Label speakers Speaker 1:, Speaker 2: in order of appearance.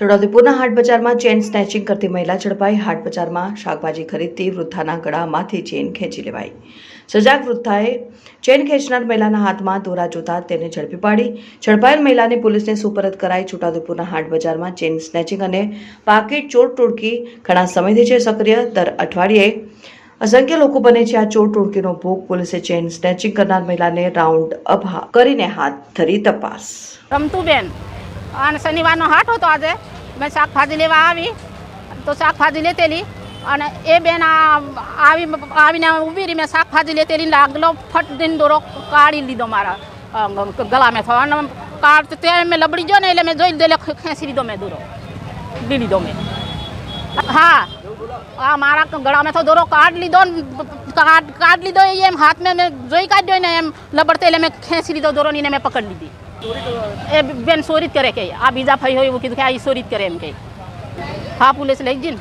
Speaker 1: છોટાઉદેપુરના હાટ બજારમાં chain snatching કરતી મહિલા ઝડપાઈ. હાટ બજારમાં શાકભાજી ખરીદતી વૃદ્ધાના ગળામાંથી ચેન ખેંચી લેવાઈ. સજાગ વૃદ્ધાએ ચેન ખેંચનાર મહિલાના હાથમાં દોરા જોતા તેને ઝડપી પાડી. ઝડપાયેલ મહિલાને પોલીસને સુપરત કરાઈ છોટાઉદેપુરના હાટ બજારમાં ચેન સ્નેચિંગ અને પાકીટ ચોર ટોળકી ઘણા સમયથી છે સક્રિય. દર અઠવાડિયે અસંખ્ય લોકો બને છે આ ચોર ટોળકીનો ભોગ. પોલીસે ચેન સ્નેચિંગ કરનાર મહિલાને રાઉન્ડ અપ કરીને હાથ ધરી તપાસ.
Speaker 2: રમતુબેન અને શનિવારનો હાટ હતો આજે. મેં શાકભાજી લેવા આવી તો શાકભાજી લેતેલી અને એ બેન આવી આવીને ઊભી રહી મેં શાકભાજી લેતેલી લાગલો ફટ દઈને દોરો કાઢી લીધો મારા અ, ગળામાં થયો. અને કાઢ તે મેં લબડી ગયો ને એટલે મેં જોઈ લીધો એટલે ખેંચી લીધો મેં દોરો. લઈ લીધો મેં. હા આ મારા ગળામાં તો દોરો કાઢ લીધો કાઢ કાઢ લીધો એમ હાથમાં મેં જોઈ કાઢ્યો ને એમ લબડતે એટલે મેં ખેંચી લીધો દોરોની ને મેં પકડી લીધી. એ બેન સોરી જ કરે કે. આ બીજા ભાઈ હોય એવું કીધું કે આ એ સોરી જ કરે એમ કે. હા, પોલીસ લઈ જઈને